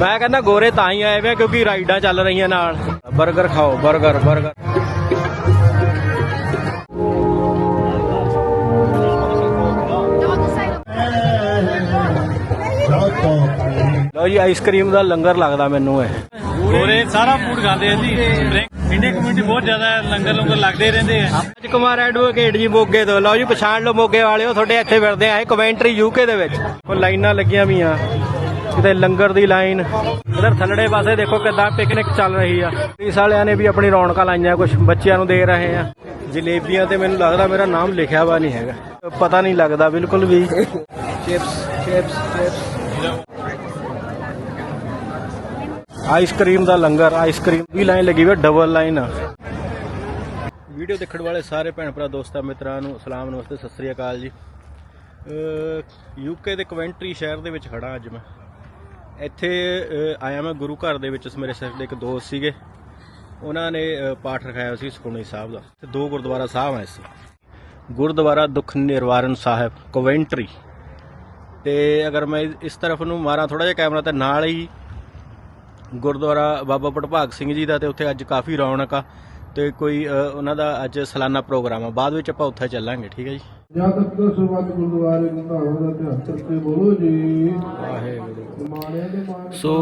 ਮੈਂ ਕਹਿੰਦਾ ਗੋਰੇ ਤਾਂ ਹੀ ਆਏ ਵੇ ਕਿਉਂਕਿ ਰਾਈਡਾਂ ਚੱਲ ਰਹੀਆਂ ਨਾਲ। ਬਰਗਰ ਖਾਓ ਬਰਗਰ 버ਗਰ ਲੋ ਜੀ ਆਈਸਕ੍ਰੀਮ ਦਾ ਲੰਗਰ ਲੱਗਦਾ ਮੈਨੂੰ ਇਹ। ਗੋਰੇ ਸਾਰਾ ਫੂਡ ਖਾਂਦੇ ਆ ਜੀ। ਇੰਡੀਆ ਕਮਿਊਨਿਟੀ ਬਹੁਤ ਜ਼ਿਆਦਾ ਲੰਗਰ ਲੰਗਰ ਲੱਗਦੇ ਰਹਿੰਦੇ ਆ। ਅੱਜ ਕੁਮਾਰ ਐਡਵੋਕੇਟ ਜੀ ਮੋਗੇ ਤੋਂ। ਲਓ ਜੀ ਪਛਾਣ ਲਓ ਮੋਗੇ ਵਾਲਿਓ ਤੁਹਾਡੇ ਇੱਥੇ ਫਿਰਦੇ ਆ ਇਹ ਕਮੈਂਟਰੀ ਯੂਕੇ ਦੇ ਵਿੱਚ। ਉਹ ਲਾਈਨਾਂ ਲੱਗੀਆਂ ਵੀ ਆ ਕਿਤੇ ਲੰਗਰ ਦੀ ਲਾਈਨ। ਇਧਰ ਥੱਲੜੇ ਪਾਸੇ ਦੇਖੋ ਕਿਦਾਂ ਪਿਕਨਿਕ ਚੱਲ ਰਹੀ ਆ। ਪੁਲਿਸ ਵਾਲਿਆਂ ਨੇ ਵੀ ਆਪਣੀ ਰੌਣਕਾਂ ਲਾਈਆਂ ਕੁਝ ਬੱਚਿਆਂ ਨੂੰ ਦੇ ਰਹੇ ਆ। ਜਲੇਬੀਆਂ ਤੇ ਮੈਨੂੰ ਲੱਗਦਾ ਮੇਰਾ ਨਾਮ ਲਿਖਿਆ ਵਾ ਨਹੀਂ ਹੈਗਾ। ਪਤਾ ਨਹੀਂ ਲੱਗਦਾ ਬਿਲਕੁਲ ਵੀ। Chips chips chips ice cream ਦਾ ਲੰਗਰ ਆਈਸਕ੍ਰੀਮ ਦੀ ਲਾਈਨ ਲੱਗੀ ਹੋਈ ਡਬਲ ਲਾਈਨ ਵੀਡੀਓ ਦੇਖਣ ਵਾਲੇ ਸਾਰੇ ਭੈਣ ਭਰਾ ਦੋਸਤਾਂ ਮਿੱਤਰਾਂ ਨੂੰ ਸਲਾਮ ਨਮਸਤੇ ਸਤਿ ਸ੍ਰੀ ਅਕਾਲ ਜੀ। ਯੂਕੇ ਦੇ ਕਵੈਂਟਰੀ ਸ਼ਹਿਰ ਦੇ ਵਿੱਚ ਖੜਾ ਅੱਜ ਮੈਂ। ਇੱਥੇ ਆਇਆ ਮੈਂ ਗੁਰੂ ਘਰ ਦੇ ਵਿੱਚ ਮੇਰੇ ਸਿਰ ਦੇ ਇੱਕ ਦੋਸਤ ਸੀਗੇ। ਉਹਨਾਂ ਨੇ ਪਾਠ ਰਖਾਇਆ ਸੀ ਸੁਖਮਨੀ ਸਾਹਿਬ ਦਾ। ਤੇ ਦੋ ਗੁਰਦੁਆਰਾ ਸਾਹਿਬ ਆਏ ਸੀ। ਗੁਰਦੁਆਰਾ ਦੁੱਖ ਨਿਰਵਾਰਨ ਸਾਹਿਬ ਕੋਵੈਂਟਰੀ ਤੇ ਅਗਰ ਮੈਂ ਇਸ ਤਰਫ ਨੂੰ ਮਾਰਾਂ ਥੋੜਾ ਜਿਹਾ ਕੈਮਰਾ, ਤੇ ਨਾਲ ਹੀ ਗੁਰਦੁਆਰਾ ਬਾਬਾ ਪਟਭਾਗ ਸਿੰਘ ਜੀ ਦਾ, ਤੇ ਉੱਥੇ ਅੱਜ ਕਾਫੀ ਰੌਣਕ ਆ। ਤੇ ਕੋਈ ਉਹਨਾਂ ਦਾ ਅੱਜ ਸਾਲਾਨਾ ਪ੍ਰੋਗਰਾਮ ਆ। ਬਾਅਦ ਵਿੱਚ ਆਪਾਂ ਉੱਥੇ ਚੱਲਾਂਗੇ ਠੀਕ ਹੈ ਜੀ? ਜਦ ਤੱਕ ਦਾ ਸੁਰਵਾਤ ਗੁਰਦੁਆਰੇ ਗੁਰਧਾਮਾਂ ਦਾ ਇਤਿਹਾਸ ਕਰਕੇ ਬੋਲੋ ਜੀ। ਵਾਹਿਗੁਰੂ। ਮਾਣਿਆ ਦੇ ਮਾਣ ਸੋ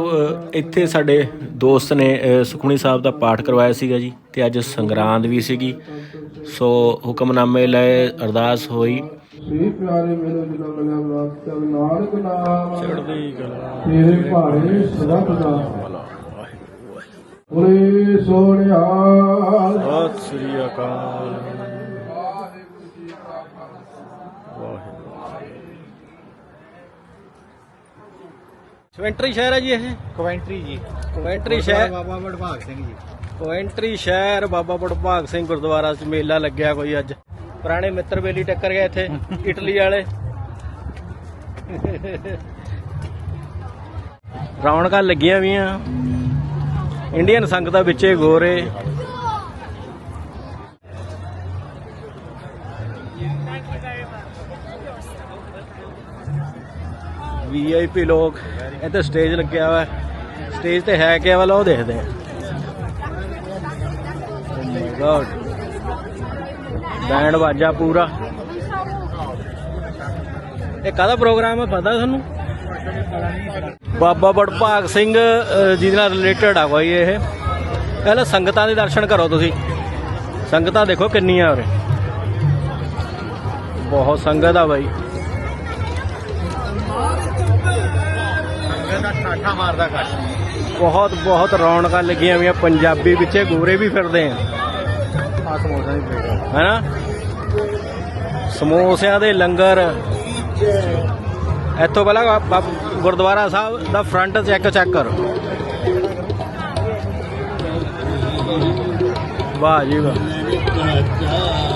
ਇੱਥੇ ਸਾਡੇ ਦੋਸਤ ਨੇ ਅ, ਸੁਖਮਨੀ ਸਾਹਿਬ ਦਾ ਪਾਠ ਕਰਵਾਇਆ ਸੀਗਾ ਜੀ ਤੇ ਅੱਜ ਸੰਗਰਾਂਦ ਵੀ ਸੀਗੀ। ਸੋ ਹੁਕਮਨਾਮੇ ਲਏ ਅਰਦਾਸ ਹੋਈ। ਸੇ ਪਿਆਰੇ ਮੇਰੇ ਜਿਨ੍ਹਾਂ ਮਿਲਿਆ ਰਾਤ ਚਲ ਨਾਨਕ ਨਾਮ। ਚੜ੍ਹਦੀ ਕਲਾ। ਤੇਰੇ ਭਾਣੇ ਸਦਾ ਸਦਾ। ਬੋਲੇ ਸੋਹਣਿਆ। ਸਤਿ ਸ੍ਰੀ ਅਕਾਲ। ਸਵੈਂਟਰੀ ਸ਼ਹਿਰ ਹੈ ਜੀ ਇਹ? ਕਵੈਂਟਰੀ ਜੀ। ਕਵੈਂਟਰੀ ਸ਼ਹਿਰ। ਬਾਬਾ ਵਡਭਾਗ ਸਿੰਘ ਜੀ। ਕੋਇੰਟਰੀ ਸ਼ਹਿਰ ਬਾਬਾ ਬੜਭਾਗ ਸਿੰਘ ਗੁਰਦੁਆਰਾ ਚ ਮੇਲਾ ਲੱਗਿਆ ਕੋਈ ਅੱਜ। ਪੁਰਾਣੇ ਮਿੱਤਰ ਬੇਲੀ ਟੱਕਰ ਗਏ ਇੱਥੇ ਇਟਲੀ ਵਾਲੇ। ਰੌਣਕਾਂ ਲੱਗੀਆਂ ਵੀਆਂ। ਇੰਡੀਅਨ ਸੰਗਤਾਂ ਵਿੱਚੇ ਗੋਰੇ ਵੀਆਈਪੀ ਲੋਕ, ਇੱਥੇ ਸਟੇਜ ਲੱਗਿਆ ਹੋਇਆ ਸਟੇਜ ਤੇ ਹੈ ਕਿਆ ਵਾਲਾ, ਉਹ ਦੇਖਦੇ ਆ ਗॉड ਬੈਂਡ ਵਾਜਾ ਪੂਰਾ। ਇਹ ਕਾਹਦਾ ਪ੍ਰੋਗਰਾਮ ਹੈ, ਪਤਾ ਤੁਹਾਨੂੰ? ਬਾਬਾ ਬੜਭਾਗ ਸਿੰਘ ਜੀ ਨਾਲ ਰਿਲੇਟਡ ਆ ਕੋਈ ਇਹ। ਪਹਿਲਾਂ ਸੰਗਤਾਂ ਦੇ ਦਰਸ਼ਨ ਕਰੋ ਤੁਸੀਂ। ਸੰਗਤਾਂ ਦੇਖੋ ਕਿੰਨੀਆਂ ਉਰੇ। ਬਹੁਤ ਸੰਗਤ ਆ ਬਾਈ। ਬਹੁਤ ਬਹੁਤ ਰੌਣਕਾਂ ਲੱਗੀਆਂ ਹੋਈਆਂ। ਪੰਜਾਬੀ ਵਿੱਚੇ ਗੋਰੇ ਵੀ ਫਿਰਦੇ ਆ। ਹੈਨਾ? ਸਮੋਸਿਆਂ ਦੇ ਲੰਗਰ। ਇੱਥੋਂ ਪਹਿਲਾਂ ਬਾ- ਗੁਰਦੁਆਰਾ ਸਾਹਿਬ ਦਾ ਫਰੰਟ ਚੈੱਕ ਚੈੱਕ ਕਰੋ। ਵਾਹ ਜੀ ਵਾਹ।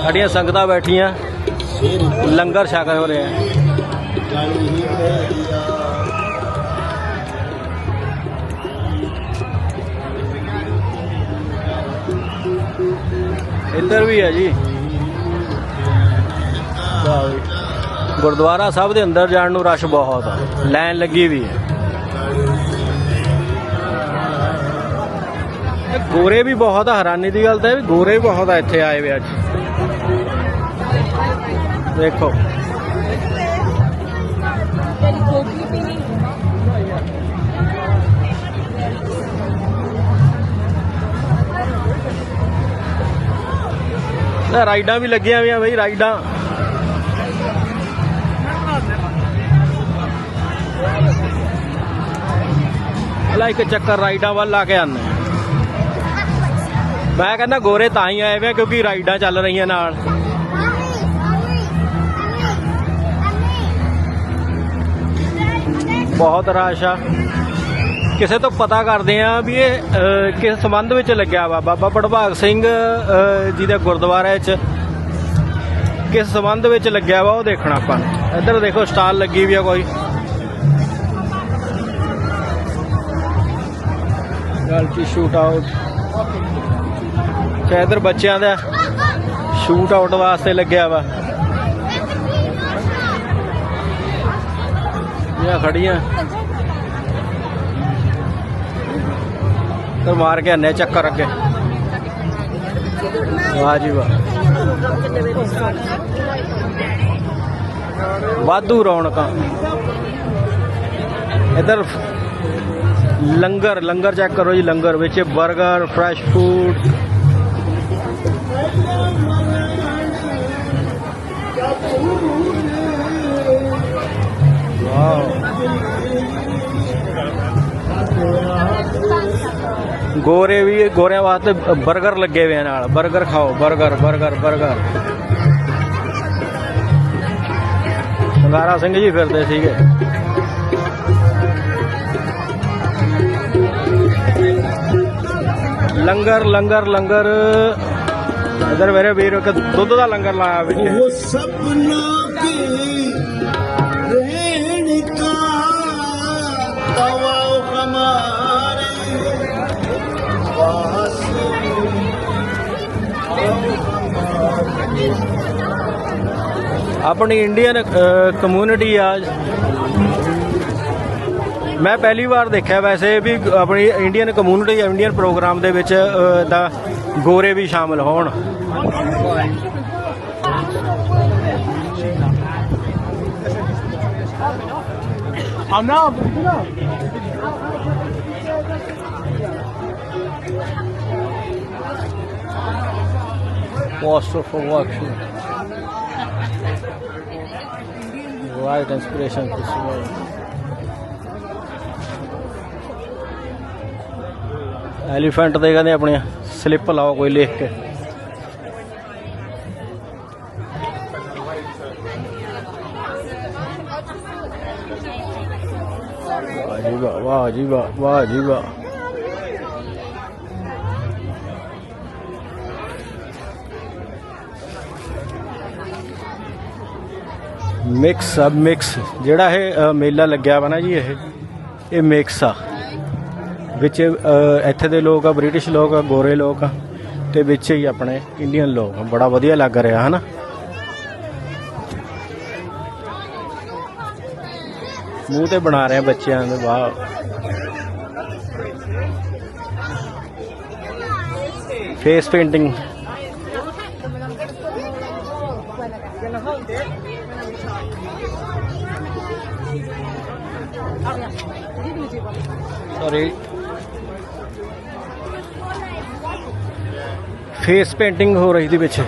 ਸਾਡੀਆਂ ਸੰਗਤਾਂ ਬੈਠੀਆਂ। ਲੰਗਰ ਛਕ ਹੋ ਰਿਹਾ। ਇੱਧਰ ਵੀ ਹੈ ਜੀ। ਵਾਹ ਵੀ। ਗੁਰਦੁਆਰਾ ਸਾਹਿਬ ਦੇ ਅੰਦਰ ਜਾਣ ਨੂੰ ਰਸ਼ ਬਹੁਤ ਆ। ਲਾਈਨ ਲੱਗੀ ਵੀ ਹੈ। ਗੋਰੇ ਵੀ ਬਹੁਤ ਆ, ਹੈਰਾਨੀ ਦੀ ਗੱਲ ਤਾਂ ਵੀ ਗੋਰੇ ਵੀ ਬਹੁਤ ਆ ਇੱਥੇ ਆਏ ਵੇ ਅੱਜ। ਦੇਖੋ। ਰਾਈਡਾਂ ਵੀ ਲੱਗੀਆਂ ਹੋਈਆਂ ਬਈ, ਰਾਈਡਾਂ। ਅਲਾ ਇੱਕ ਚੱਕਰ ਰਾਈਡਾਂ ਵੱਲ ਲਾ ਕੇ ਆਨੇ ਮੈਂ ਕਹਿੰਦਾ ਗੋਰੇ ਤਾਂ ਹੀ ਆਏ ਵੇ ਕਿਉਂਕਿ ਰਾਈਡਾਂ ਚੱਲ ਰਹੀਆਂ ਨਾਲ। ਬਹੁਤ ਰਸ਼ ਆ। ਕਿਸੇ ਤੋਂ ਪਤਾ ਕਰਦੇ ਆ ਵੀ ਇਹ ਕਿਸ ਸੰਬੰਧ ਵਿੱਚ ਲੱਗਿਆ ਵਾ। ਬਾਬਾ ਪੜਭਾਗ ਸਿੰਘ ਜੀ ਦੇ ਗੁਰਦੁਆਰੇ 'ਚ ਕਿਸ ਸੰਬੰਧ ਵਿੱਚ ਲੱਗਿਆ ਵਾ ਉਹ ਦੇਖਣਾ ਆਪਾਂ। ਨੇ। ਇੱਧਰ ਦੇਖੋ ਸਟਾਲ ਲੱਗੀ ਵੀ ਆ ਕੋਈ। ਗਲਤੀ ਸ਼ੂਟ ਆਊਟ ਤੇ ਇੱਧਰ ਬੱਚਿਆਂ ਦਾ ਸ਼ੂਟ ਆਊਟ ਵਾਸਤੇ ਲੱਗਿਆ ਵਾ। ਇਹ ਖੜੀਆਂ? ਤੇ ਮਾਰ ਕੇ ਅੰਨੇ ਚੱਕਰ ਅੱਗੇ। ਵਾਹ ਜੀ ਵਾਹ। ਵਾਧੂ ਰੌਣਕਾਂ। ਇਧਰ ਲੰਗਰ ਲੰਗਰ ਚੈੱਕ ਕਰੋ ਜੀ, ਲੰਗਰ ਵਿੱਚ 버ਗਰ ਫਰੈਸ਼ ਫੂਡ ਗੋਰੇ ਵੀ, ਗੋਰਿਆਂ ਵਾਸਤੇ 버ਗਰ ਲੱਗੇ ਹੋਏ ਨਾਲ। 버ਗਰ ਖਾਓ 버ਗਰ 버ਗਰ 버ਗਰ ਸੰਗਾਰਾ ਸਿੰਘ ਜੀ ਫਿਰਦੇ ਸੀਗੇ। ਲੰਗਰ ਲੰਗਰ ਲੰਗਰ। ਇਧਰ ਮੇਰੇ ਵੀਰ ਇੱਕ ਦੁੱਧ ਦਾ ਲੰਗਰ ਲਾਇਆ ਵੀ ਉਹ ਸਪਨਾ ਕੀ ਆਪਣੀ ਇੰਡੀਅਨ ਕਮਿਊਨਿਟੀ ਆ। ਮੈਂ ਪਹਿਲੀ ਵਾਰ ਦੇਖਿਆ ਵੈਸੇ ਵੀ ਆਪਣੀ ਇੰਡੀਅਨ ਕਮਿਊਨਿਟੀ ਇੰਡੀਅਨ ਪ੍ਰੋਗਰਾਮ ਦੇ ਵਿੱਚ ਦਾ ਗੋਰੇ ਵੀ ਸ਼ਾਮਲ ਹੋਣ Poster for workshop. Right inspiration way. Elephant ਦੇ ਕਹਿੰਦੇ ਆਪਣੀਆਂ ਸਲਿੱਪ ਲਾਓ ਕੋਈ ਲਿਖ ਕੇ। ਵਾਹ ਜੀ ਵਾਹ ਵਾਹ ਜੀ ਵਾਹ ਵਾਹ ਜੀ ਵਾਹ। ਮਿਕਸ ਅਬ ਮਿਕਸ ਜਿਹੜਾ ਇਹ ਮੇਲਾ ਲੱਗਿਆ ਵਾ ਨਾ ਜੀ ਇਹ ਇਹ ਮਿਕਸ ਆ। ਵਿੱਚ ਇੱਥੇ ਦੇ ਲੋਕ ਆ ਬ੍ਰਿਟਿਸ਼ ਲੋਕ ਆ, ਗੋਰੇ ਲੋਕ ਆ, ਤੇ ਵਿੱਚ ਹੀ ਆਪਣੇ ਇੰਡੀਅਨ ਲੋਕ ਆ। ਬੜਾ ਵਧੀਆ ਲੱਗ ਰਿਹਾ, ਹਨਾ? ਮੂੰਹ ਤੇ ਬਣਾ ਰਹੇ ਆ ਬੱਚਿਆਂ ਦੇ ਵਾਹ। Face painting sorry face painting ਹੋ ਰਹੀ ਦੀ ਵਿੱਚ।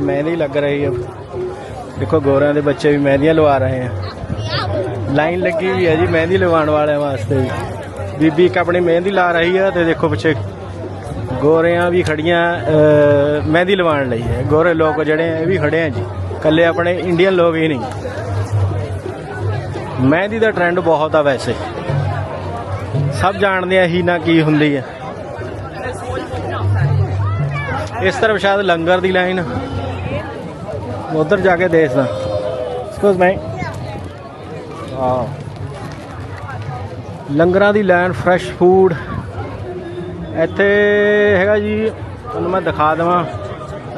ਮਹਿੰਦੀ ਲੱਗ ਰਹੀ ਹੈ। ਦੇਖੋ ਗੋਰਿਆਂ ਦੇ ਬੱਚੇ ਵੀ ਮਹਿੰਦੀਆਂ ਲਵਾ ਰਹੇ ਆ। ਲਾਈਨ ਲੱਗੀ ਹੋਈ ਹੈ ਜੀ ਮਹਿੰਦੀ ਲਵਾਉਣ ਵਾਲਿਆਂ ਵਾਸਤੇ ਵੀ। ਬੀਬੀ ਇੱਕ ਆਪਣੀ ਮਹਿੰਦੀ ਲਾ ਰਹੀ ਆ ਤੇ ਦੇਖੋ ਪਿੱਛੇ ਗੋਰਿਆਂ ਵੀ ਖੜੀਆਂ ਮਹਿੰਦੀ ਲਵਾਉਣ ਲਈ ਹੈ। ਗੋਰੇ ਲੋਕ ਜਿਹੜੇ ਇਹ ਵੀ ਖੜੇ ਆ ਜੀ। ਕੱਲੇ ਆਪਣੇ ਇੰਡੀਅਨ ਲੋਕ ਹੀ ਨਹੀਂ। ਮਹਿੰਦੀ ਦਾ ਟ੍ਰੈਂਡ ਬਹੁਤ ਆ ਵੈਸੇ। ਸਭ ਜਾਣਦੇ ਆ ਹੀ ਨਾ ਕੀ ਹੁੰਦੀ ਹੈ ਇਸ ਤਰ੍ਹਾਂ ਸ਼ਾਇਦ ਲੰਗਰ ਦੀ ਲਾਈਨ। ਉਧਰ ਜਾ ਕੇ ਦੇਖਦਾ। ਐਕਸਕਿਊਜ਼ ਮੈਂ ਆ ਲੰਗਰਾਂ ਦੀ ਲਾਈਨ ਫਰੈਸ਼ ਫੂਡ ਇੱਥੇ ਹੈਗਾ ਜੀ, ਤੁਹਾਨੂੰ ਮੈਂ ਦਿਖਾ ਦਵਾਂ।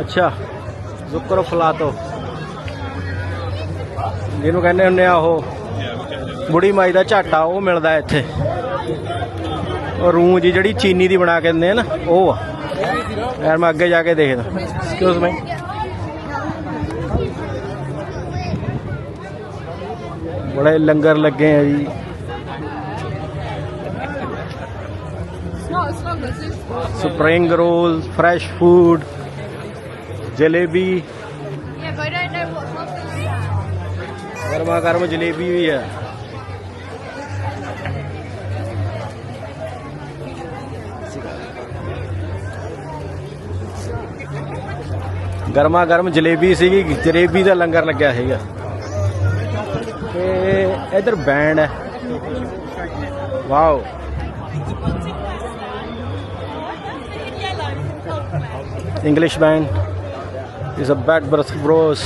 ਅੱਛਾ। ਜ਼ੁਕਰ ਫਲਾਤੋ। ਜਿਹਨੂੰ ਕਹਿੰਦੇ ਹੁੰਦੇ ਆ ਉਹ ਬੁੜੀ ਮਾਈ ਦਾ ਝਾਟਾ, ਉਹ ਮਿਲਦਾ ਇੱਥੇ। ਉਹ ਰੂੰ ਜੀ ਜਿਹੜੀ ਚੀਨੀ ਦੀ ਬਣਾ ਕੇ ਦਿੰਦੇ ਆ ਨਾ, ਉਹ ਆ। ਯਾਰ ਮੈਂ ਅੱਗੇ ਜਾ ਕੇ ਦੇਖਦਾ। ਐਕਸਕਿਊਜ਼ ਮੈਂ ਬੜੇ ਲੰਗਰ ਲੱਗੇ ਆ ਜੀ। Spring roll fresh food jalebi are. ਗਰਮਾ ਗਰਮ ਜਲੇਬੀ ਵੀ ਹੈ ਗਰਮਾ ਗਰਮ ਜਲੇਬੀ ਸੀਗੀ, ਜਲੇਬੀ ਦਾ ਲੰਗਰ ਲੱਗਿਆ ਸੀਗਾ। ਤੇ ਇਧਰ ਬੈਂਡ ਹੈ। ਵਾਓ। English band. ਇਸ ਅ ਬੈਡ ਬਰਥ ਬ੍ਰੋਸ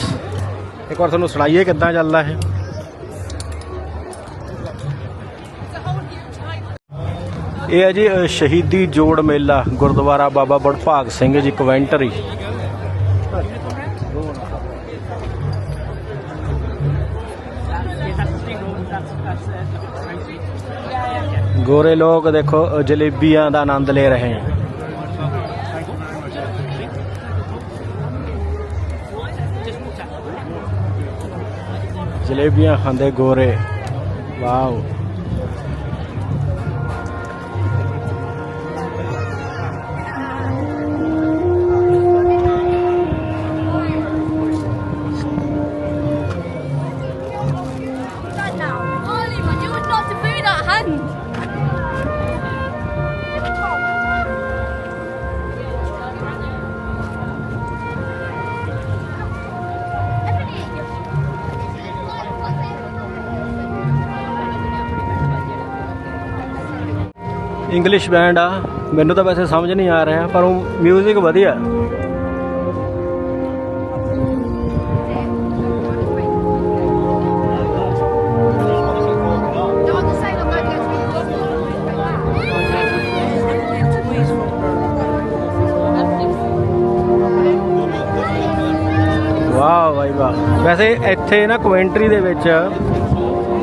ਇੱਕ ਵਾਰ ਤੁਹਾਨੂੰ ਸੁਣਾਈਏ ਕਿੱਦਾਂ ਚੱਲਦਾ ਇਹ? ਇਹ ਹੈ ਜੀ ਸ਼ਹੀਦੀ ਜੋੜ ਮੇਲਾ, ਗੁਰਦੁਆਰਾ ਬਾਬਾ ਬੜਭਾਗ ਸਿੰਘ ਜੀ ਕਵੈਂਟਰੀ। ਗੋਰੇ ਲੋਕ ਦੇਖੋ ਜਲੇਬੀਆਂ ਦਾ ਆਨੰਦ ਲੈ ਰਹੇ ਹਨ ਜਲੇਬੀਆਂ ਖਾਂਦੇ ਗੋਰੇ। ਵਾਓ। Be ਇੰਗਲਿਸ਼ ਬੈਂਡ ਆ। ਮੈਨੂੰ ਤਾਂ ਵੈਸੇ ਸਮਝ ਨਹੀਂ ਆ ਰਿਹਾ, ਪਰ ਉਹ 뮤직 ਵਧੀਆ। ਵੈਸੇ ਇੱਥੇ ਨਾ ਕਮੈਂਟਰੀ ਦੇ ਵਿੱਚ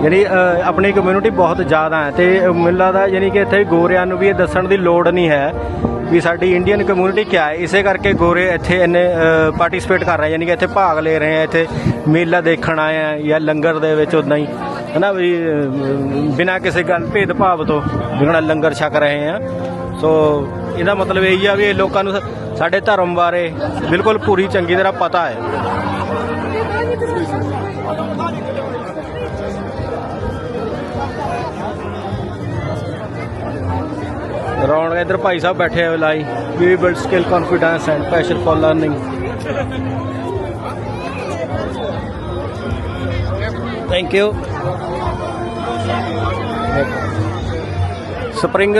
ਜਿਹੜੀ ਆਪਣੀ ਕਮਿਊਨਿਟੀ ਬਹੁਤ ਜ਼ਿਆਦਾ ਹੈ ਤੇ ਮੈਨੂੰ ਲੱਗਦਾ ਯਾਨੀ ਕਿ ਇੱਥੇ ਗੋਰਿਆਂ ਨੂੰ ਵੀ ਇਹ ਦੱਸਣ ਦੀ ਲੋੜ ਨਹੀਂ ਹੈ ਵੀ ਸਾਡੀ ਇੰਡੀਅਨ ਕਮਿਊਨਿਟੀ ਕਿਆ ਹੈ। ਇਸੇ ਕਰਕੇ ਗੋਰੇ ਇੱਥੇ ਇੰਨੇ ਪਾਰਟਿਸਿਪੇਟ ਕਰ ਰਹੇ ਯਾਨੀ ਕਿ ਇੱਥੇ ਭਾਗ ਲੈ ਰਹੇ ਆ ਇੱਥੇ ਮੇਲਾ ਦੇਖਣ ਆਏ ਆ ਜਾਂ ਲੰਗਰ ਦੇ ਵਿੱਚ ਉਦਾਂ ਹੀ ਹਨਾ ਵੀ ਬਿਨਾਂ ਕਿਸੇ ਗੱਲ, ਭੇਦਭਾਵ ਤੋਂ ਜਿਹੜਾ ਲੰਗਰ ਛਕ ਰਹੇ ਆ ਸੋ ਇਹਦਾ ਮਤਲਬ ਇਹ ਹੀ ਆ ਵੀ ਇਹ ਲੋਕਾਂ ਨੂੰ ਸਾਡੇ ਧਰਮ ਬਾਰੇ ਬਿਲਕੁਲ ਪੂਰੀ ਚੰਗੀ ਤਰ੍ਹਾਂ ਪਤਾ ਹੈ। ਰੌਣਕ ਇੱਧਰ ਭਾਈ ਸਾਹਿਬ ਬੈਠੇ ਹੋਏ ਲਾਈ। We build skill confidence and passion for learning thank you spring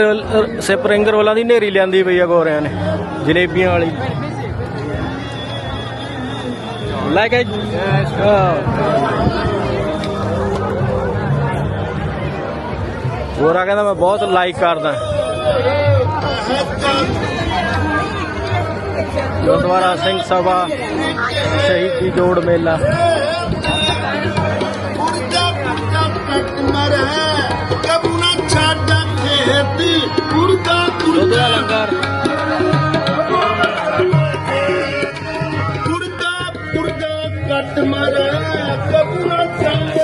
spring ਰੋਲਾਂ ਦੀ ਨੇਰੀ ਲਿਆਂਦੀ ਪਈ ਆ ਗੋਰਿਆਂ ਨੇ, ਜਲੇਬੀਆਂ ਵਾਲੀ। ਲੈ ਕੇ ਗੋਰਾ ਕਹਿੰਦਾ ਮੈਂ ਬਹੁਤ ਲਾਈਕ ਕਰਦਾ। ਗੁਰਦੁਆਰਾ ਸਿੰਘ ਸਭਾ ਸ਼ਹੀਦੀ ਜੋੜ ਮੇਲਾ। ਮਰੇ ਕਬੂ ਨਾ ਛੱਡ ਖੇਤੀ ਉਰਦਾ ਦੁੱਧ ਦਾ ਪੁਰਦਾ ਲੰਗਰ। ਮਰੇ ਕਬੂ ਨਾ ਛੱਡ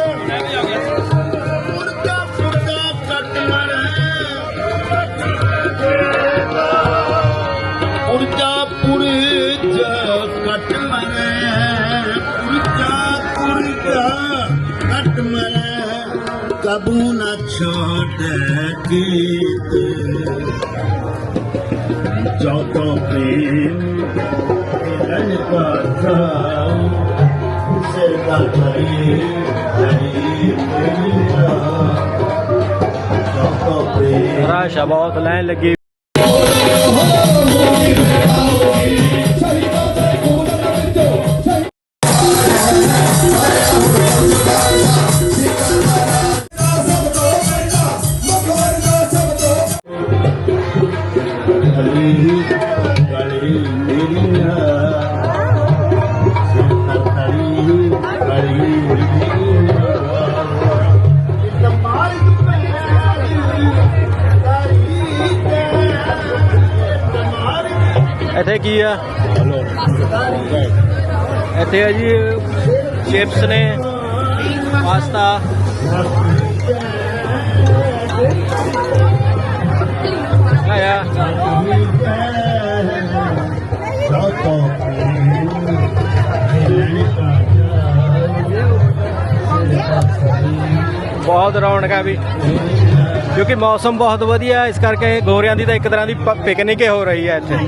ਉਰਦਾ ਪੁਰਦਾ ਕੱਟ ਮਰੇ। ਉਰਦਾ ਪੁਰਦਾ ਕੱਟ ਮਰੇ। ਉਰਦਾ ਪੁਰਦਾ ਕੱਟ ਮਰੇ। ਕਬੂ ਨਾ ਛੋੜ ਕੀਤੇ ਜਦੋਂ ਪ੍ਰੇਮ ਰਣ ਪਾਥਾ ਰਾਸ਼ਾ ਬਹੁਤ ਲਾਈਨ ਲੱਗੀ। ਬਹੁਤ ਰੌਣਕ ਆ ਵੀ। ਕਿਉਂਕਿ ਮੌਸਮ ਬਹੁਤ ਵਧੀਆ ਇਸ ਕਰਕੇ ਗੋਰਿਆਂ ਦੀ ਤਾਂ ਇੱਕ ਤਰ੍ਹਾਂ ਦੀ ਪਿਕਨਿਕ ਹੋ ਰਹੀ ਹੈ ਇੱਥੇ।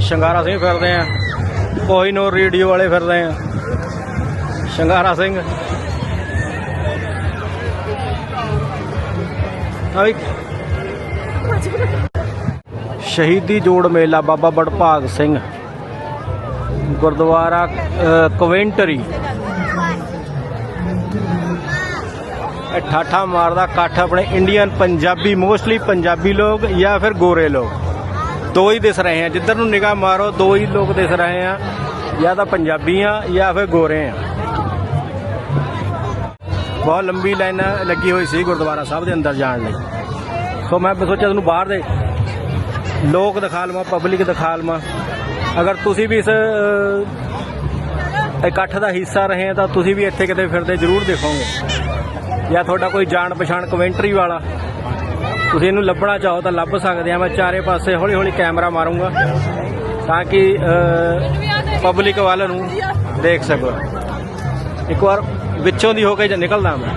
ਸ਼ਿੰਗਾਰਾ ਸਿੰਘ ਫਿਰਦੇ ਆ। ਕੋਹੀਨੂਰ ਰੇਡੀਓ ਵਾਲੇ ਫਿਰਦੇ ਆ। ਸ਼ਿੰਗਾਰਾ ਸਿੰਘ। ਆ ਵੀ। ਸ਼ਹੀਦੀ ਜੋੜ ਮੇਲਾ ਬਾਬਾ ਬੜਭਾਗ ਸਿੰਘ। ਗੁਰਦੁਆਰਾ ਅ, ਕਵੈਂਟਰੀ। ਇਹ ਠਾਠਾ ਮਾਰਦਾ ਇਕੱਠ ਆਪਣੇ ਇੰਡੀਅਨ ਪੰਜਾਬੀ ਮੋਸਟਲੀ ਪੰਜਾਬੀ ਲੋਕ ਜਾਂ ਫਿਰ ਗੋਰੇ ਲੋਕ। ਦੋ ਹੀ ਦਿਸ ਰਹੇ ਆ। ਜਿੱਧਰ ਨੂੰ ਨਿਗਾਹ ਮਾਰੋ, ਦੋ ਹੀ ਲੋਕ ਦਿਸ ਰਹੇ ਆ। ਜਾਂ ਤਾਂ ਪੰਜਾਬੀ ਆ ਜਾਂ ਫਿਰ ਗੋਰੇ ਆ। ਬਹੁਤ ਲੰਬੀ ਲਾਈਨ ਲੱਗੀ ਹੋਈ ਸੀ ਗੁਰਦੁਆਰਾ ਸਾਹਿਬ ਦੇ ਅੰਦਰ ਜਾਣ ਲਈ। ਸੋ ਮੈਂ ਸੋਚਿਆ ਤੁਹਾਨੂੰ ਬਾਹਰ ਦੇ ਲੋਕ ਦਿਖਾ ਲਵਾਂ, ਪਬਲਿਕ ਦਿਖਾ ਲਵਾਂ। ਅਗਰ ਤੁਸੀਂ ਵੀ ਇਸ ਇਕੱਠ ਦਾ ਹਿੱਸਾ ਰਹੇ ਆ, ਤਾਂ ਤੁਸੀਂ ਵੀ ਇੱਥੇ ਕਿਤੇ ਫਿਰਦੇ ਜ਼ਰੂਰ ਦੇਖੋਗੇ। ਜਾਂ ਤੁਹਾਡਾ ਕੋਈ ਜਾਣ ਪਛਾਣ ਕਮੈਂਟਰੀ ਵਾਲਾ। ਤੁਸੀਂ ਇਹਨੂੰ ਲੱਭਣਾ ਚਾਹੋ ਤਾਂ ਲੱਭ ਸਕਦੇ ਆ। ਮੈਂ ਚਾਰੇ ਪਾਸੇ ਹੌਲੀ ਹੌਲੀ ਕੈਮਰਾ ਮਾਰੂੰਗਾ ਤਾਂ ਕਿ ਪਬਲਿਕ ਵੱਲ ਨੂੰ ਦੇਖ ਸਕੋ ਇੱਕ ਵਾਰ ਵਿੱਚੋਂ ਦੀ ਹੋ ਕੇ ਜ- ਨਿਕਲਦਾ ਮੈਂ।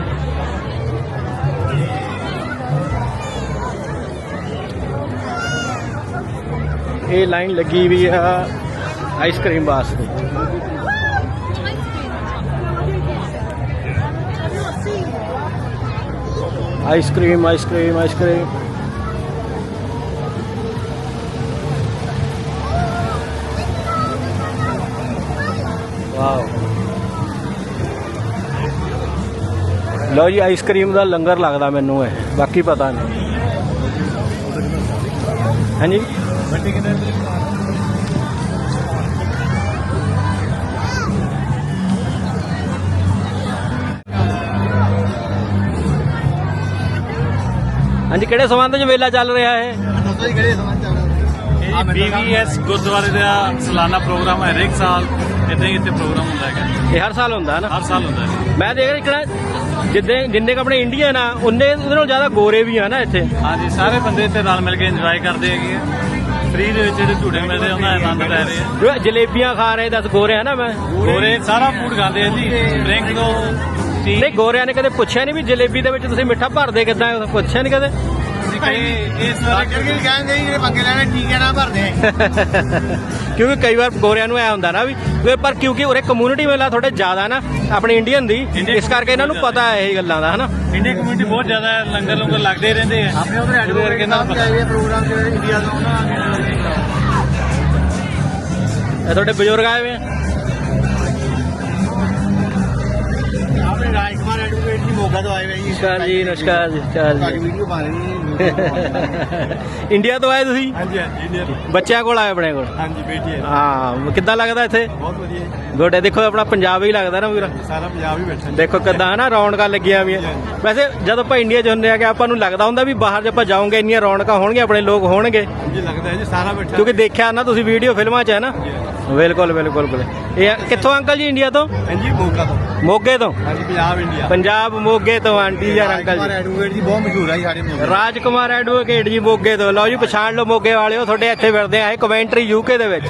ਇਹ ਲਾਈਨ ਲੱਗੀ ਵੀ ਆ ਆਈਸਕ੍ਰੀਮ ਵਾਸਤੇ। ਆਈਸਕ੍ਰੀਮ ਆਈਸਕ੍ਰੀਮ ਆਈਸਕ੍ਰੀਮ ਵਾਓ ਲਓ ਜੀ ਆਈਸਕ੍ਰੀਮ ਦਾ ਲੰਗਰ ਲੱਗਦਾ ਮੈਨੂੰ ਇਹ, ਬਾਕੀ ਪਤਾ ਨਹੀਂ। ਹਾਂਜੀ? ਹਾਂਜੀ ਕਿਹੜੇ ਸੰਬੰਧ 'ਚ ਮੇਲਾ ਚੱਲ ਰਿਹਾ ਹੈ? ਇਹ ਬੀਵੀਐਸ ਗੁਰਦੁਆਰੇ ਦਾ ਸਾਲਾਨਾ ਪ੍ਰੋਗਰਾਮ ਹੈ ਹਰੇਕ ਸਾਲ ਇਦਾਂ ਹੀ ਇੱਥੇ ਪ੍ਰੋਗਰਾਮ ਹੁੰਦਾ ਹੈਗਾ। ਇਹ ਹਰ ਸਾਲ ਹੁੰਦਾ ਹੈ ਨਾ? ਹਰ ਸਾਲ ਹੁੰਦਾ ਹੈ। ਮੈਂ ਦੇਖ ਰਿਹਾ ਕਿ ਜਿੱਦੇ ਜਿੰਨੇ ਕੁ ਆਪਣੇ ਇੰਡੀਅਨ ਆ ਉਹਨੇ ਉਹਦੇ ਨਾਲੋਂ ਜ਼ਿਆਦਾ ਗੋਰੇ ਵੀ ਆ ਨਾ ਇੱਥੇ। ਹਾਂਜੀ ਸਾਰੇ ਬੰਦੇ ਇੱਥੇ ਨਾਲ ਮਿਲ ਕੇ ਇੰਜੋਏ ਕਰਦੇ ਹੈਗੇ ਆ। ਫ੍ਰੀ ਦੇ ਵਿੱਚ ਜਿਹੜੇ ਝੂੜੇ ਮਿਲਦੇ ਆ, ਉਹਨਾਂ ਦਾ ਆਨੰਦ ਲੈ ਰਹੇ ਆ। ਜੋ ਜਲੇਬੀਆਂ ਖਾ ਰਹੇ ਦੱਸ ਗੋਰੇ ਆ ਨਾ ਮੈਂ। ਗੋਰੇ ਸਾਰਾ ਫੂਡ ਖਾਂਦੇ ਆ ਜੀ। ਡਰਿੰਕ ਤੋਂ ਟੀ ਨਹੀਂ ਗੋਰਿਆਂ ਨੇ ਕਦੇ ਪੁੱਛਿਆ ਨਹੀਂ ਵੀ ਜਲੇਬੀ ਦੇ ਵਿੱਚ ਤੁਸੀਂ ਮਿੱਠਾ ਭਰਦੇ ਕਿੱਦਾਂ ਹੈ? ਪੁੱਛਿਆ ਨਹੀਂ ਕਦੇ? ਇਸ ਤਰ੍ਹਾਂ ਕਿਉਂਕਿ ਕਹਿੰਦੇ ਜਿਹੜੇ ਪੰਗੇ ਲੈਣੇ ਟੀਕੇ ਨਾ ਭਰਦੇ। ਕਿਉਂਕਿ ਕਈ ਵਾਰ ਗੋਰਿਆਂ ਨੂੰ ਐ ਹੁੰਦਾ ਨਾ ਵੀ ਵੀ ਪਰ ਕਿਉਂਕਿ ਉਰੇ ਕਮਿਊਨਿਟੀ ਮੇਲਾ ਥੋੜੇ ਜ਼ਿਆਦਾ ਨਾ ਆਪਣੇ ਇੰਡੀਅਨ ਦੀ ਇਸ ਕਰਕੇ ਇਹਨਾਂ ਨੂੰ ਪਤਾ ਹੈ ਇਹ ਗੱਲਾਂ ਦਾ ਹਨਾ? ਇੰਡੀਅਨ ਕਮਿਊਨਿਟੀ ਬਹੁਤ ਜ਼ਿਆਦਾ ਹੈ ਲੰਗਰ ਲੰਗਰ ਲੱਗਦੇ ਹੀ ਰਹਿੰਦੇ ਆ। ਆਪਣੇ ਉਧਰ ਕਰਕੇ ਨੂੰ ਪਤਾ ਇਹ ਪ੍ਰੋਗਰਾਮ ਜਿਹੜੇ ਇੰਡੀਆ ਦਾ ਉਹਨਾਂ ਇਹ ਤੁਹਾਡੇ ਬਜ਼ੁਰਗ ਆਏ ਹੋਏ ਆ? ਮੋਗਾ ਤੋਂ ਆਏ ਹੋਏ ਜੀ। ਨਮਸਕਾਰ ਜੀ ਨਮਸਕਾਰ ਜੀ ਨਮਸਕਾਰ ਤੁਹਾਡੀ ਜੀ ਵੀਡੀਓ ਬਣ ਰਹੀ ਹੈ ਇੰਡੀਆ ਤੋਂ ਆਏ ਤੁਸੀਂ? ਹਾਂਜੀ ਹਾਂਜੀ ਇੰਡੀਅਨ ਬੱਚਿਆਂ ਕੋਲ ਆਏ ਆਪਣੇ ਕੋਲ? ਹਾਂਜੀ ਬੇਟੀ ਹੈ। ਹਾਂ ਕਿੱਦਾਂ ਲੱਗਦਾ ਇੱਥੇ? ਬਹੁਤ ਵਧੀਆ ਗੋਡੇ ਦੇਖੋ ਆਪਣਾ ਪੰਜਾਬ ਹੀ ਲੱਗਦਾ ਨਾ ਵੀਰ ਸਾਰਾ ਪੰਜਾਬ ਹੀ ਬੈਠਾ ਦੇਖੋ ਕਿੱਦਾਂ ਹਨਾ ਰੌਣਕਾਂ ਲੱਗੀਆਂ ਵੀ ਵੈਸੇ ਜਦੋਂ ਆਪਾਂ ਇੰਡੀਆ 'ਚ ਹੁੰਦੇ ਆ ਕਿ ਆਪਾਂ ਨੂੰ ਲੱਗਦਾ ਹੁੰਦਾ ਵੀ ਬਾਹਰ ਜੇ ਆਪਾਂ ਜਾਓਗੇ ਇੰਨੀਆਂ ਰੌਣਕਾਂ ਹੋਣਗੀਆਂ ਆਪਣੇ ਲੋਕ ਹੋਣਗੇ। ਜੀ ਲੱਗਦਾ ਹੈ ਜੀ ਸਾਰਾ ਬੈਠਾ ਕਿਉਂਕਿ ਦੇਖਿਆ ਨਾ ਤੁਸੀਂ ਵੀਡੀਓ ਫਿਲਮਾਂ 'ਚ ਹੈ ਨਾ? ਬਿਲਕੁਲ ਬਿਲਕੁਲ ਬਿਲਕੁਲ। ਇਹ ਕਿੱਥੋਂ ਅੰਕਲ ਜੀ ਇੰਡੀਆ ਤੋਂ? ਹਾਂਜੀ ਮੋਗਾ ਤੋਂ। ਮੋਗੇ ਤੋਂ? ਹਾਂਜੀ ਪੰਜਾਬ ਇੰਡੀਆ। ਪੰਜਾਬ ਮੋਗੇ ਤੋਂ ਆਂਟੀ ਯਾਰ ਅੰਕਲ ਜੀ। ਐਡਵੋਕੇਟ ਜੀ ਬਹੁਤ ਮਸ਼ਹੂਰ ਆ ਜੀ ਸਾਡੇ ਮੋਗੇ। ਰਾਜਕੁਮਾਰ ਐਡਵੋਕੇਟ ਜੀ ਮੋਗੇ ਤੋਂ। ਲਓ ਜੀ ਪਛਾਣ ਲਓ ਮੋਗੇ ਵਾਲਿਓ ਤੁਹਾਡੇ ਇੱਥੇ ਫਿਰਦੇ ਆਏ ਕਮੈਂਟਰੀ ਯੂਕੇ ਦੇ ਵਿੱਚ।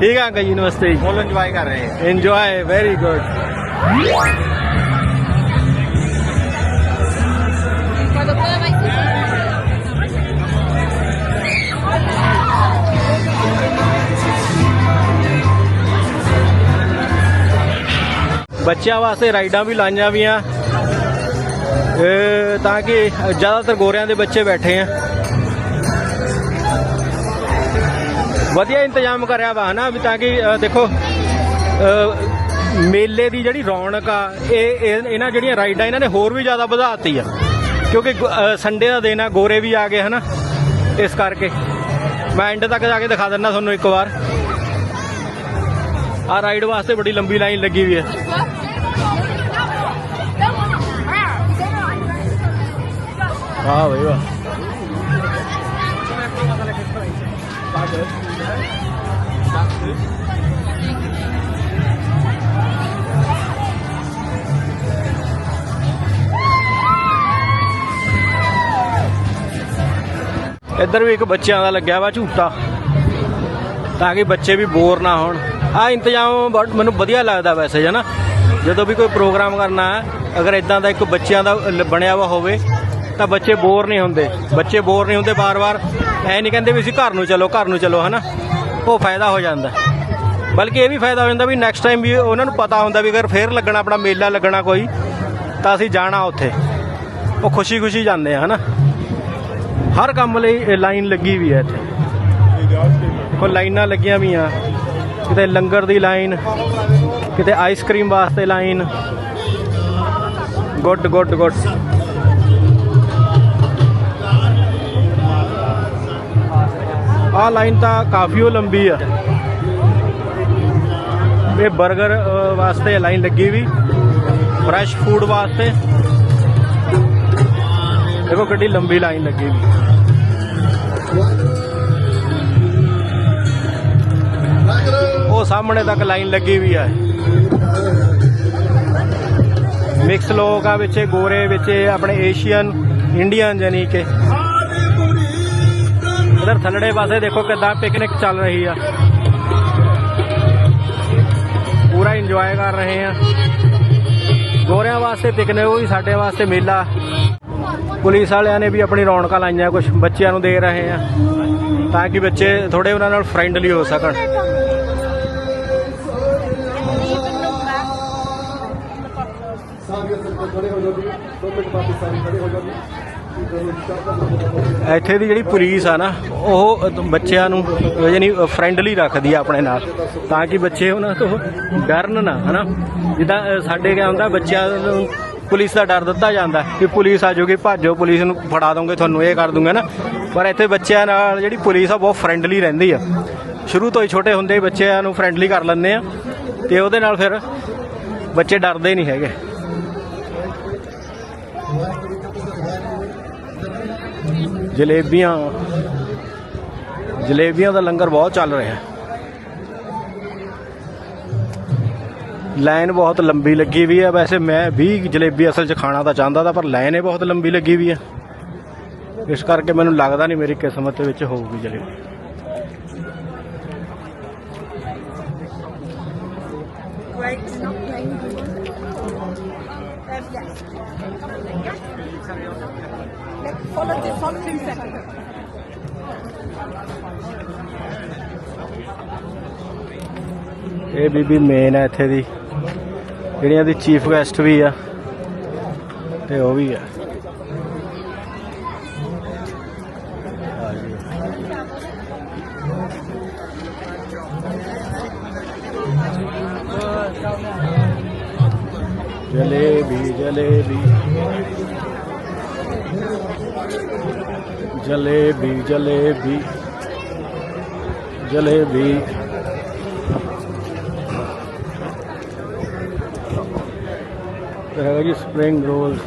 ਠੀਕ ਆ ਅੰਕਲ ਜੀ ਨਮਸਤੇ ਜੀ। ਫੁੱਲ ਇੰਜੋਏ ਕਰ ਰਹੇ ਆ। ਇੰਜੋਏ ਵੈਰੀ ਗੁੱਡ ਬੱਚਿਆਂ ਵਾਸਤੇ ਰਾਈਡਾਂ ਵੀ ਲਾਈਆਂ ਵੀ ਆ ਤਾਂ ਕਿ ਜ਼ਿਆਦਾਤਰ ਗੋਰਿਆਂ ਦੇ ਬੱਚੇ ਬੈਠੇ ਆ। ਵਧੀਆ ਇੰਤਜ਼ਾਮ ਕਰਿਆ ਵਾ, ਹਨਾ? ਵੀ ਤਾਂ ਕਿ ਦੇਖੋ ਮੇਲੇ ਦੀ ਜਿਹੜੀ ਰੌਣਕ ਆ, ਇਹ, ਇਹ- ਇਹਨਾਂ ਜਿਹੜੀਆਂ ਰਾਈਡਾਂ, ਇਹਨਾਂ ਨੇ ਹੋਰ ਵੀ ਜ਼ਿਆਦਾ ਵਧਾਤੀ ਆ। ਕਿਉਂਕਿ ਸੰਡੇ ਦਾ ਦਿਨ ਆ, ਗੋਰੇ ਵੀ ਆ ਗਏ, ਹਨਾ? ਇਸ ਕਰਕੇ। ਮੈਂ ਐਂਡ ਤੱਕ ਜਾ ਕੇ ਦਿਖਾ ਦਿੰਦਾ ਤੁਹਾਨੂੰ ਇੱਕ ਵਾਰ। ਆ ਰਾਈਡ ਵਾਸਤੇ ਬੜੀ ਲੰਬੀ ਲਾਈਨ ਲੱਗੀ ਹੋਈ ਹੈ ਵਾਹ ਬਈ ਇੱਧਰ ਵੀ ਇੱਕ ਬੱਚਿਆਂ ਦਾ ਲੱਗਿਆ ਵਾ ਝੂਟਾ, ਤਾਂ ਕਿ ਬੱਚੇ ਵੀ ਬੋਰ ਨਾ ਹੋਣ। ਆ ਇੰਤਜ਼ਾਮ ਬਹੁਤ ਮੈਨੂੰ ਵਧੀਆ ਲੱਗਦਾ ਵੈਸੇ ਹੈ ਨਾ ਜਦੋਂ ਵੀ ਕੋਈ ਪ੍ਰੋਗਰਾਮ ਕਰਨਾ ਹੈ, ਅਗਰ ਇਦਾਂ ਦਾ ਇੱਕ ਬੱਚਿਆਂ ਦਾ ਬਣਿਆ ਵਾ ਹੋਵੇ ਤਾਂ ਬੱਚੇ ਬੋਰ ਨਹੀਂ ਹੁੰਦੇ। ਬੱਚੇ ਬੋਰ ਨਹੀਂ ਹੁੰਦੇ ਬਾਰ-ਬਾਰ ਐ ਨਹੀਂ ਕਹਿੰਦੇ ਵੀ ਅਸੀਂ ਘਰ ਨੂੰ ਚਲੋ, ਘਰ ਨੂੰ ਚਲੋ, ਹਨਾ? ਉਹ ਫਾਇਦਾ ਹੋ ਜਾਂਦਾ। ਬਲਕਿ ਇਹ ਵੀ ਫਾਇਦਾ ਹੋ ਜਾਂਦਾ ਵੀ ਨੈਕਸਟ ਟਾਈਮ ਵੀ ਉਹਨਾਂ ਨੂੰ ਪਤਾ ਹੁੰਦਾ ਵੀ ਅਗਰ ਫੇਰ ਲੱਗਣਾ, ਆਪਣਾ ਮੇਲਾ ਲੱਗਣਾ ਕੋਈ, ਤਾਂ ਅਸੀਂ ਜਾਣਾ ਉੱਥੇ। ਉਹ ਖੁਸ਼ੀ-ਖੁਸ਼ੀ ਜਾਂਦੇ ਆ, ਹਨਾ? ਹਰ ਕੰਮ ਲਈ ਲਾਈਨ ਲੱਗੀ ਵੀ ਹੈ ਇੱਥੇ। ਦੇਖੋ ਲਾਈਨਾਂ ਲੱਗੀਆਂ ਵੀ ਆ। ਕਿਤੇ ਲੰਗਰ ਦੀ ਲਾਈਨ, ਕਿਤੇ ਆਈਸਕ੍ਰੀਮ ਵਾਸਤੇ ਲਾਈਨ। Good good good. ਆ ਲਾਈਨ ਤਾਂ ਕਾਫੀ ਉਹ ਲੰਬੀ ਆ। ਇਹ 버ਗਰ ਵਾਸਤੇ ਲਾਈਨ ਲੱਗੀ ਵੀ। ਫਰੈਸ਼ ਫੂਡ ਵਾਸਤੇ। ਦੇਖੋ ਕਿੱਡੀ ਲੰਬੀ ਲਾਈਨ ਲੱਗੀ ਵੀ। ਉਹ ਸਾਹਮਣੇ ਤੱਕ ਲਾਈਨ ਲੱਗੀ ਵੀ ਹੈ ਮਿਕਸ ਲੋਕ ਆ ਵਿੱਚ, ਗੋਰੇ ਵਿੱਚ, ਆਪਣੇ ਏਸ਼ੀਅਨ, ਇੰਡੀਅਨ ਜਾਨੀ ਕਿ। ਇਧਰ ਥੱਲੜੇ ਪਾਸੇ ਦੇਖੋ ਕਿਦਾਂ ਪਿਕਨਿਕ ਚੱਲ ਰਹੀ ਆ। ਪੂਰਾ ਇੰਜੋਏ ਕਰ ਰਹੇ ਆ। ਗੋਰਿਆਂ ਵਾਸਤੇ ਪਿਕਨਿਕ ਹੋਈ ਸਾਡੇ ਵਾਸਤੇ ਮੇਲਾ। ਪੁਲਿਸ ਵਾਲਿਆਂ ਨੇ ਵੀ ਆਪਣੀ ਰੌਣਕਾਂ ਲਾਈਆਂ ਕੁਝ ਬੱਚਿਆਂ ਨੂੰ ਦੇ ਰਹੇ ਆ, ਤਾਂ ਕਿ ਬੱਚੇ ਥੋੜੇ ਉਹਨਾਂ ਨਾਲ ਫਰੈਂਡਲੀ ਹੋ ਸਕਣ। ਇੱਥੇ ਦੀ ਜਿਹੜੀ ਪੁਲਿਸ ਆ ਨਾ, ਉਹ ਬੱਚਿਆਂ ਨੂੰ ਯਾਨੀ ਫਰੈਂਡਲੀ ਰੱਖਦੀ ਆ ਆਪਣੇ ਨਾਲ, ਤਾਂ ਕਿ ਬੱਚੇ ਉਹਨਾਂ ਤੋਂ ਡਰਨ ਨਾ, ਹਨਾ? ਜਿੱਦਾਂ ਸਾਡੇ ਕਿਆ ਹੁੰਦਾ, ਬੱਚਿਆਂ ਨੂੰ ਪੁਲਿਸ ਦਾ ਡਰ ਦਿੱਤਾ ਜਾਂਦਾ ਕਿ ਪੁਲਿਸ ਆ ਜਾਊਗੀ ਭਾਜੋ ਪੁਲਿਸ ਨੂੰ ਫੜਾ ਦੋਗੇ ਤੁਹਾਨੂੰ ਇਹ ਕਰ ਦੂੰਗਾ, ਨਾ? ਪਰ ਇੱਥੇ ਬੱਚਿਆਂ ਨਾਲ ਜਿਹੜੀ ਪੁਲਿਸ ਆ ਬਹੁਤ ਫਰੈਂਡਲੀ ਰਹਿੰਦੀ ਆ। ਸ਼ੁਰੂ ਤੋਂ ਹੀ ਛੋਟੇ ਹੁੰਦੇ ਹੀ ਬੱਚਿਆਂ ਨੂੰ ਫਰੈਂਡਲੀ ਕਰ ਲੈਂਦੇ ਆ, ਤੇ ਉਹਦੇ ਨਾਲ ਫਿਰ ਬੱਚੇ ਡਰਦੇ ਨਹੀਂ ਹੈਗੇ। ਜਲੇਬੀਆਂ ਜਲੇਬੀਆਂ ਦਾ ਲੰਗਰ ਬਹੁਤ ਚੱਲ ਰਿਹਾ ਹੈ। ਲਾਈਨ ਬਹੁਤ ਲੰਬੀ ਲੱਗੀ ਵੀ ਹੈ। ਵੈਸੇ ਮੈਂ ਵੀ ਜਲੇਬੀ ਅਸਲ 'ਚ ਖਾਣਾ ਤਾਂ ਚਾਹੁੰਦਾ ਤਾਂ, ਪਰ ਲਾਈਨ ਹੀ ਬਹੁਤ ਲੰਬੀ ਲੱਗੀ ਵੀ ਹੈ। ਇਸ ਕਰਕੇ ਮੈਨੂੰ ਲੱਗਦਾ ਨਹੀਂ ਮੇਰੀ ਕਿਸਮਤ ਦੇ ਵਿੱਚ ਹੋਊਗੀ jalebi. Follow this on two seconds. ਇਹ ਬੀਬੀ ਮੇਨ ਹੈ ਇੱਥੇ ਦੀ ਜਿਹੜੀਆਂ ਦੀ ਚੀਫ ਗੈਸਟ ਵੀ ਆ, ਤੇ ਉਹ ਵੀ ਆ ਜਲੇਬੀ। ਜਲੇਬੀ ਜਲੇਬੀ। ਜਲੇਬੀ। ਤੇ ਹੈਗਾ ਜੀ ਸਪਰਿੰਗ ਰੋਲ।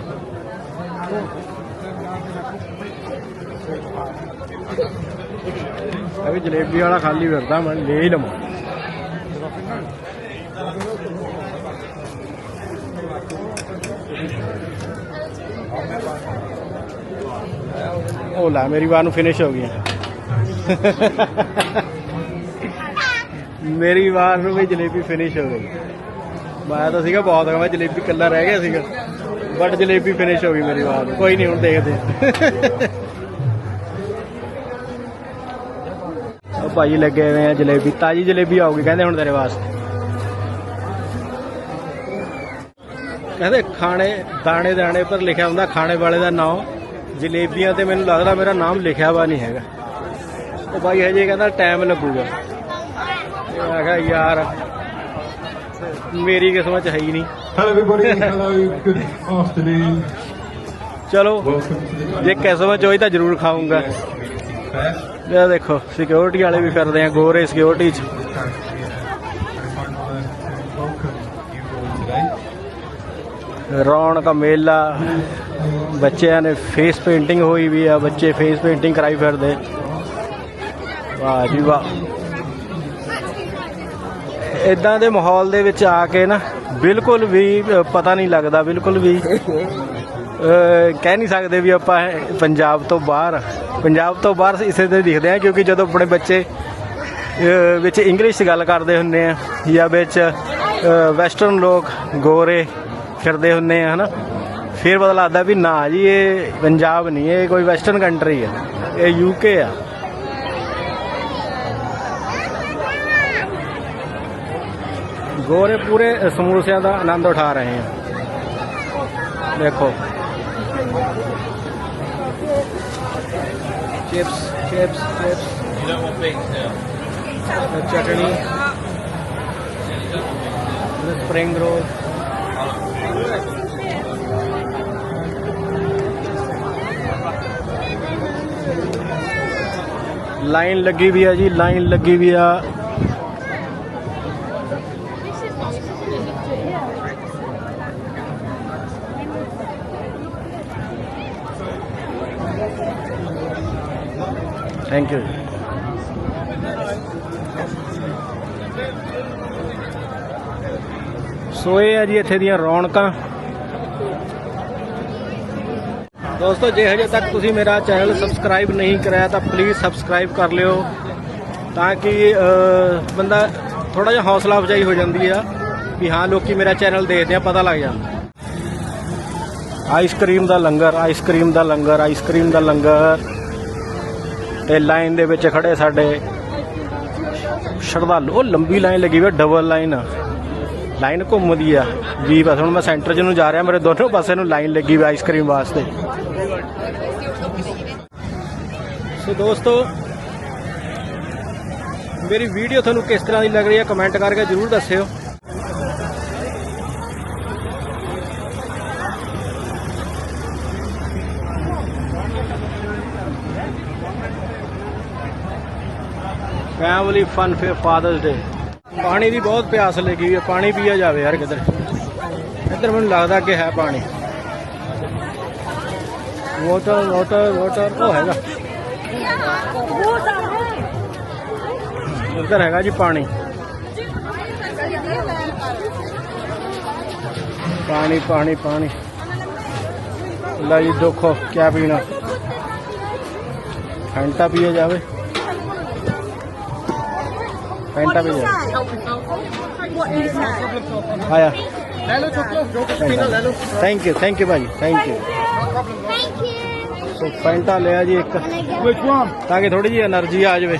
ਅਭੀ ਜਲੇਬੀ ਵਾਲਾ ਖਾਲੀ ਫਿਰਦਾ, ਮੈਂ ਲੈ ਹੀ ਲਵਾਂ। ਉਹ ਲੈ, ਮੇਰੀ ਵਾਰ ਨੂੰ ਫਿਨਿਸ਼ ਹੋ ਗਈ ਮੇਰੀ ਵਾਰ ਨੂੰ ਵੀ ਜਲੇਬੀ ਫਿਨਿਸ਼ ਹੋ ਗਈ। ਮੈਂ ਤਾਂ ਸੀਗਾ ਬਹੁਤ, ਮੈਂ ਜਲੇਬੀ ਕੱਲਾ ਰਹਿ ਗਿਆ ਸੀਗਾ। ਬਟ ਜਲੇਬੀ ਫਿਨਿਸ਼ ਹੋ ਗਈ ਮੇਰੀ ਵਾਰ ਨੂੰ। ਕੋਈ ਨਹੀਂ, ਹੁਣ ਦੇਖਦੇ ਉਹ ਭਾਈ ਲੱਗੇ ਹੋਏ ਆ ਜਲੇਬੀ, ਤਾਜੀ ਜਲੇਬੀ ਆਊਗੀ, ਕਹਿੰਦੇ ਹੁਣ ਤੇਰੇ ਵਾਸਤੇ। ਕਹਿੰਦੇ ਖਾਣੇ ਦਾਣੇ ਦਾਣੇ ਪਰ ਲਿਖਿਆ ਹੁੰਦਾ ਖਾਣੇ ਵਾਲੇ ਦਾ ਨਾਮ। ਜਲੇਬੀਆਂ ਤੇ ਮੈਨੂੰ ਲੱਗਦਾ ਮੇਰਾ ਨਾਮ ਲਿਖਿਆ ਵਾ ਨਹੀਂ ਹੈਗਾ। ਉਹ ਭਾਈ ਹਜੇ ਕਹਿੰਦਾ ਟਾਈਮ ਲੱਗੂਗਾ। ਮੈਂ ਕਿਹਾ ਯਾਰ ਮੇਰੀ ਕਿਸਮਤ ਚ ਹੈ ਹੀ ਨਹੀਂ. ਚਲੋ ਜੇ ਕਿਸਮਤ ਚ ਹੋਈ ਤਾਂ ਜ਼ਰੂਰ ਖਾਊਂਗਾ. ਇਹ ਦੇਖੋ ਸਿਕਿਉਰਿਟੀ ਵਾਲੇ ਵੀ ਫਿਰਦੇ ਆ ਗੋਰੇ ਸਿਕਿਉਰਿਟੀ ਚ। ਰੌਣਕ ਮੇਲਾ, ਬੱਚਿਆਂ ਨੇ ਫੇਸ ਪੇਂਟਿੰਗ ਹੋਈ ਵੀ ਆ, ਬੱਚੇ ਫੇਸ ਪੇਂਟਿੰਗ ਕਰਾਈ ਫਿਰਦੇ। ਵਾਹ ਜੀ ਵਾਹ। ਇਦਾਂ ਦੇ ਮਾਹੌਲ ਦੇ ਵਿੱਚ ਆ ਕੇ ਨਾ, ਬਿਲਕੁਲ ਵੀ ਪਤਾ ਨਹੀਂ ਲੱਗਦਾ, ਬਿਲਕੁਲ ਵੀ ਕਹਿ ਨਹੀਂ ਸਕਦੇ ਵੀ ਆਪਾਂ ਪੰਜਾਬ ਤੋਂ ਬਾਹਰ ਪੰਜਾਬ ਤੋਂ ਬਾਹਰ ਇਸੇ ਤੇ ਦਿਖਦੇ ਆ ਕਿਉਂਕਿ ਜਦੋਂ ਆਪਣੇ ਬੱਚੇ ਵਿੱਚ ਇੰਗਲਿਸ਼ ਗੱਲ ਕਰਦੇ ਹੁੰਦੇ ਆ, ਜਾਂ ਵਿੱਚ ਵੈਸਟਰਨ ਲੋਕ, ਗੋਰੇ ਫਿਰਦੇ ਹੁੰਦੇ ਆ, ਹਨਾ? ਫਿਰ ਪਤਾ ਲੱਗਦਾ ਵੀ ਨਾ ਜੀ, ਇਹ ਪੰਜਾਬ ਨਹੀਂ ਇਹ ਕੋਈ ਵੈਸਟਰਨ ਕੰਟਰੀ ਆ, ਇਹ ਯੂਕੇ ਆ। ਗੋਰੇ ਪੂਰੇ ਸਮੋਸਿਆਂ ਦਾ ਆਨੰਦ ਉਠਾ ਰਹੇ ਆ। ਦੇਖੋ। Chips chips chips chutney spring roll line ਲੱਗੀ ਵੀ ਆ ਜੀ ਲਾਈਨ ਲੱਗੀ ਵੀ ਆ। ਥੈਂਕ ਯੂ ਸੋ ਇਹ ਆ ਜੀ ਇੱਥੇ ਦੀਆਂ ਰੌਣਕਾਂ। ਦੋਸਤੋ, ਜੇ ਹਜੇ ਤੱਕ ਤੁਸੀਂ ਮੇਰਾ ਚੈਨਲ ਸਬਸਕ੍ਰਾਈਬ ਨਹੀਂ ਕਰਾਇਆ ਤਾਂ ਪਲੀਜ਼ ਸਬਸਕ੍ਰਾਈਬ ਕਰ ਲਿਓ, ਤਾਂ ਕਿ ਬੰਦਾ ਥੋੜਾ ਜਿਹਾ ਹੌਸਲਾ ਅਫਜਾਈ ਹੋ ਜਾਂਦੀ ਆ, ਵੀ ਹਾਂ, ਲੋਕੀ ਮੇਰਾ ਚੈਨਲ ਦੇਖਦੇ ਆ, ਪਤਾ ਲੱਗ ਜਾਂਦਾ। ਆਈਸਕ੍ਰੀਮ ਦਾ ਲੰਗਰ ਆਈਸਕ੍ਰੀਮ ਦਾ ਲੰਗਰ ਆਈਸਕ੍ਰੀਮ ਦਾ ਲੰਗਰ। ਤੇ ਲਾਈਨ ਦੇ ਵਿੱਚ ਖੜੇ ਸਾਡੇ ਸ਼ਰਧਾਲੂ। ਉਹ ਲੰਬੀ ਲਾਈਨ ਲੱਗੀ ਹੋਈ ਡਬਲ ਲਾਈਨ ਲਾਈਨ ਘੁੰਮਦੀ ਆ। ਜੀ ਬਸ ਹੁਣ ਮੈਂ ਸੈਂਟਰ 'ਚ ਨੂੰ ਜਾ ਰਿਹਾ, ਮੇਰੇ ਦੋਨੋਂ ਪਾਸੇ ਨੂੰ ਲਾਈਨ ਲੱਗੀ ਹੋਈ ਆਈਸਕ੍ਰੀਮ ਵਾਸਤੇ। ਸੋ ਦੋਸਤੋ, ਮੇਰੀ ਵੀਡੀਓ ਤੁਹਾਨੂੰ ਕਿਸ ਤਰ੍ਹਾਂ ਦੀ ਲੱਗ ਰਹੀ ਹੈ ਕਮੈਂਟ ਕਰਕੇ ਜਰੂਰ ਦੱਸਿਓ। Family fun fair fathers day ਪਾਣੀ ਦੀ ਬਹੁਤ ਪਿਆਸ ਲੱਗੀ ਹੋਈ ਹੈ ਪਾਣੀ ਪੀਆ ਜਾਵੇ ਯਾਰ ਕਿਧਰ। ਇੱਧਰ ਮੈਨੂੰ ਲੱਗਦਾ ਕਿ ਹੈ ਪਾਣੀ। ਵਾਟਰ ਵਾਟਰ ਵਾਟਰ ਉਹ ਹੈਗਾ। ਉੱਧਰ ਹੈਗਾ ਜੀ ਪਾਣੀ। ਪਾਣੀ ਪਾਣੀ ਪਾਣੀ। ਲੈ ਜੀ, ਦੇਖੋ ਕੀ ਪੀਣਾ। ਫੈਂਟਾ ਪੀਆ ਜਾਵੇ। पैंटा भी आया ले लो जो कुछ पीना ले लो थैंक यू थैंक यू भाई थैंक यू ਸੋ ਪੈਂਟਾ ਲਿਆ ਜੀ ਇੱਕ ਤਾਂ ਕਿ ਥੋੜੀ ਜੀ એનર્ਜੀ ਆ ਜਾਵੇ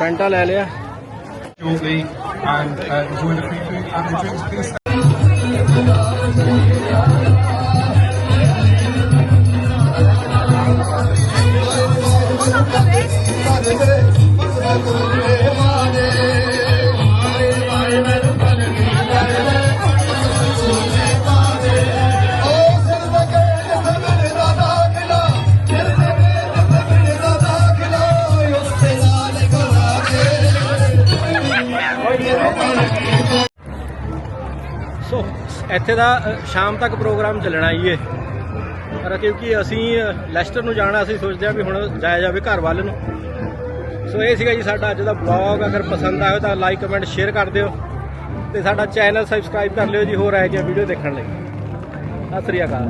ਪੈਂਟਾ ਲੈ ਲਿਆ shortly and uh, enjoy the free food and the drinks. ਇੱਥੇ ਦਾ ਸ਼ਾਮ ਤੱਕ ਪ੍ਰੋਗਰਾਮ ਚੱਲਣਾ ਹੀ ਏ। ਪਰ ਕਿਉਂਕਿ ਅਸੀਂ ਲੈਸਟਰ ਨੂੰ ਜਾਣਾ, ਅਸੀਂ ਸੋਚਦੇ ਹਾਂ ਵੀ ਹੁਣ ਜਾਇਆ ਜਾਵੇ ਘਰ ਵੱਲ ਨੂੰ। ਸੋ ਇਹ ਸੀਗਾ ਜੀ ਸਾਡਾ ਅੱਜ ਦਾ ਬਲੌਗ ਅਗਰ ਪਸੰਦ ਆਇਆ ਤਾਂ ਲਾਈਕ ਕਮੈਂਟ ਸ਼ੇਅਰ ਕਰ ਦਿਓ। ਤੇ ਸਾਡਾ ਚੈਨਲ ਸਬਸਕ੍ਰਾਈਬ ਕਰ ਲਿਓ ਜੀ, ਹੋਰ ਆਏ ਜੀ ਵੀਡੀਓ ਦੇਖਣ ਲਈ। ਸਤਿ ਸ੍ਰੀ ਅਕਾਲ।